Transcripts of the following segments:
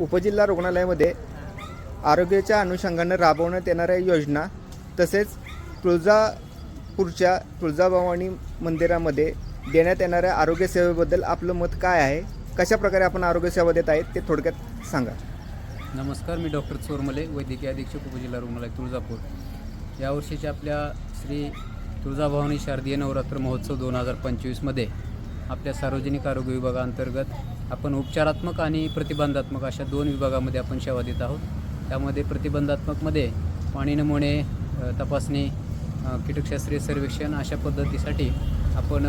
उपजिल्हा रुग्णालयामध्ये आरोग्याच्या अनुषंगानं राबवण्यात येणाऱ्या योजना तसेच तुळजापूरच्या तुळजाभवानी मंदिरामध्ये देण्यात येणाऱ्या आरोग्यसेवेबद्दल आपलं मत काय आहे? कशा प्रकारे आपण आरोग्यसेवा देत आहेत ते थोडक्यात सांगा. नमस्कार मी डॉक्टर चोरमले वैद्यकीय अधीक्षक उपजिल्हा रुग्णालय तुळजापूर. यावर्षीच्या आपल्या श्री तुळजाभवानी शारदीय नवरात्र महोत्सव दोन हजार पंचवीसमध्ये आपल्या सार्वजनिक आरोग्य विभागाअंतर्गत आपण उपचारात्मक आणि प्रतिबंधात्मक अशा दोन विभागामध्ये आपण सेवा देत आहोत. त्यामध्ये प्रतिबंधात्मकमध्ये पाणी नमुने तपासणी कीटकशास्त्रीय सर्वेक्षण अशा पद्धतीसाठी आपण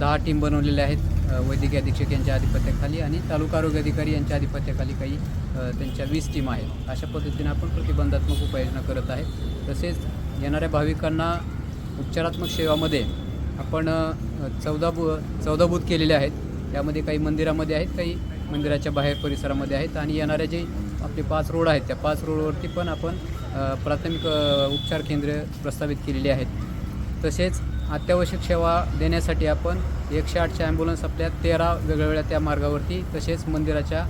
दहा टीम बनवलेल्या आहेत. वैद्यकीय अधीक्षक यांच्या आधिपत्याखाली आणि तालुका आरोग्य अधिकारी यांच्या आधिपत्याखाली काही त्यांच्या वीस टीम आहेत. अशा पद्धतीने आपण प्रतिबंधात्मक उपाययोजना करत आहे तसेच येणाऱ्या भाविकांना उपचारात्मक सेवामध्ये आपण चौदा बु चौदा बूथ केलेले आहेत. त्यामध्ये काही मंदिरामध्ये आहेत काही मंदिराच्या बाहेर परिसरामध्ये आहेत आणि येणाऱ्या जे आपले पाच रोड आहेत त्या पाच रोडवरती पण आपण प्राथमिक उपचार केंद्र प्रस्तावित केलेली आहेत. तसेच अत्यावश्यक सेवा देण्यासाठी आपण एकशे आठच्या ॲम्ब्युलन्स आपल्या तेरा वेगवेगळ्या त्या मार्गावरती तसेच मंदिराच्या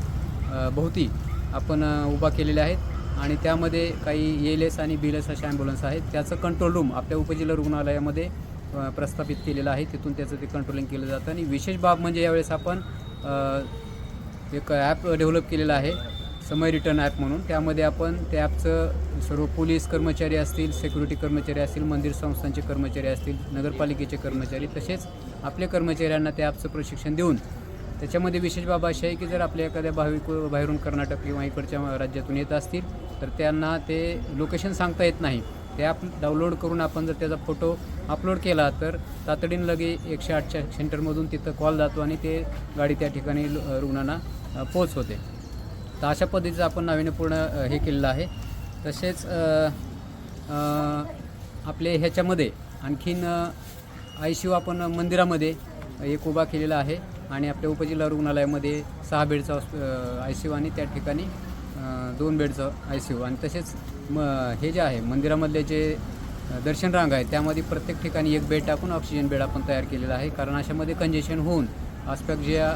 भोवती आपण उभा केलेल्या आहेत आणि त्यामध्ये काही एल एस आणि बीएलएस अशा ॲम्ब्युलन्स आहेत. त्याचं कंट्रोल रूम आपल्या उपजिल्हा रुग्णालयामध्ये प्रस्थापित केलेलं आहे. तिथून त्याचं ते कंट्रोलिंग केलं जातं. आणि विशेष बाब म्हणजे यावेळेस आपण एक ॲप डेव्हलप केलेलं आहे. समय रिटर्न ॲप म्हणून. त्यामध्ये आपण त्या ॲपचं सर्व पोलीस कर्मचारी असतील सिक्युरिटी कर्मचारी असतील मंदिर संस्थांचे कर्मचारी असतील नगरपालिकेचे कर्मचारी तसेच आपल्या कर्मचाऱ्यांना त्या ॲपचं प्रशिक्षण देऊन. त्याच्यामध्ये विशेष बाब अशी आहे की जर आपल्या एखाद्या भाविक बाहेरून कर्नाटक किंवा इकडच्या राज्यातून येत असतील तर त्यांना ते लोकेशन सांगता येत नाही. ते ॲप डाउनलोड करून आपण जर त्याचा फोटो अपलोड केला तर तातडीनं लगे एकशे आठच्या सेंटरमधून तिथं कॉल जातो आणि ते गाडी त्या ठिकाणी रुग्णांना पोच होते तर अशा पद्धतीचं आपण नाविन्यपूर्ण हे केलेलं आहे. तसेच आपले ह्याच्यामध्ये आणखीन आय सी यू आपण मंदिरामध्ये एक उभा केलेला आहे आणि आपल्या उपजिल्हा रुग्णालयामध्ये सहा बेडचा आय सी यू आणि त्या ठिकाणी दोन बेडचं आय सी यू. आणि तसेच म हे जे आहे मंदिरामधले जे दर्शन रांग आहे त्यामध्ये प्रत्येक ठिकाणी एक बेड टाकून ऑक्सिजन बेड आपण तयार केलेला आहे. कारण अशामध्ये कंजेशन होऊन आस्पॅक्जिया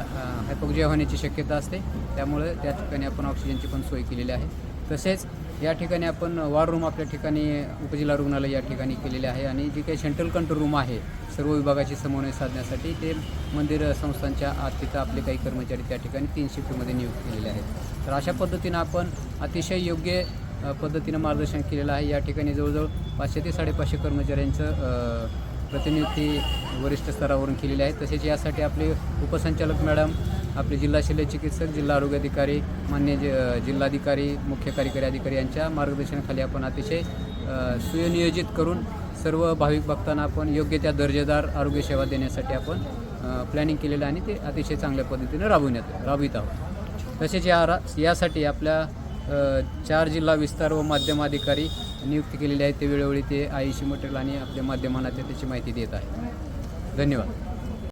हायपोक्जिया होण्याची शक्यता असते. त्यामुळे त्या ठिकाणी आपण ऑक्सिजनची पण सोय केलेली आहे. तसेच या ठिकाणी आपण वॉर रूम आपल्या ठिकाणी उपजिल्हा रुग्णालय या ठिकाणी केलेले आहे आणि जे काही सेंट्रल कंट्रोल रूम आहे सर्व विभागाची समन्वय साधण्यासाठी ते मंदिर संस्थांच्या आत तिथं आपले काही कर्मचारी त्या ठिकाणी तीन शिफ्टमध्ये नियुक्त केलेले आहेत. तर अशा पद्धतीनं आपण अतिशय योग्य पद्धतीनं मार्गदर्शन केलेलं आहे. या ठिकाणी जवळजवळ पाचशे ते साडेपाचशे कर्मचाऱ्यांचं प्रतिनियुक्ती वरिष्ठ स्तरावरून केलेली आहे. तसेच यासाठी आपले उपसंचालक मॅडम आपले जिल्हा शल्य चिकित्सक जिल्हा आरोग्य अधिकारी मान्य जि जिल्हाधिकारी मुख्य कार्यकारी अधिकारी यांच्या मार्गदर्शनाखाली आपण अतिशय सुनियोजित करून सर्व भाविक भक्तांना आपण योग्य त्या दर्जेदार आरोग्यसेवा देण्यासाठी आपण प्लॅनिंग केलेलं आणि ते अतिशय चांगल्या पद्धतीनं राबविण्यात राबवित आहोत. तसेच या रा यासाठी आपल्या चार जिल्हा विस्तार व माध्यमाधिकारी नियुक्त केलेले आहेत ते वेळोवेळी ते आयुषी मटेरियल आणि आपल्या माध्यमांना त्याची माहिती देत आहे धन्यवाद.